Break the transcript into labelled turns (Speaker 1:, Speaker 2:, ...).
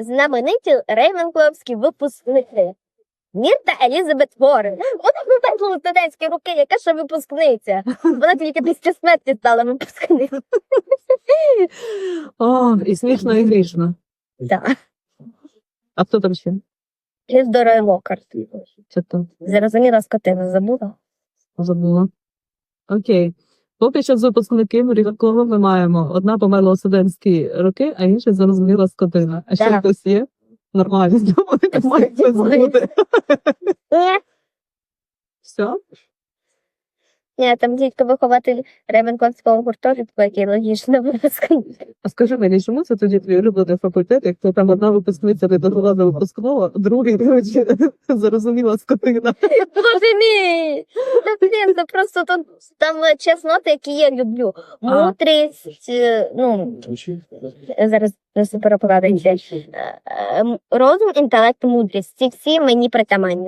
Speaker 1: знамениті рейвенкловські випускники. Мірта Елізабет Ворен. Вона випадала студентські роки, яка ще випускниця. Вона тільки після смерті стала випускницею.
Speaker 2: О, і смішно, і грішно.
Speaker 1: Так.
Speaker 2: А хто там ще?
Speaker 1: Ліздора Локарт. Зрозуміла скотина, забула?
Speaker 2: Забула. Окей. Поки що з випускників Рівакова ми маємо. Одна померла у студентські роки, а інша зрозуміла скотина. А ще хтось є? Нормально, мають Все?
Speaker 1: Ні, там дідько вихователь Рейвенкловського гуртожитку, який логічно випускник.
Speaker 2: А скажи мені, чому це тоді твій улюблений факультет, якщо там одна випускниця не дожила до випускного, другий коротше, зрозуміла скотина.
Speaker 1: Боже мій! Та блін, це просто тут там чесноти, які я люблю. Мудрість, е, ну зараз просто перекладається. Е, е, Розум, інтелект, мудрість. Ці всі мені притаманні.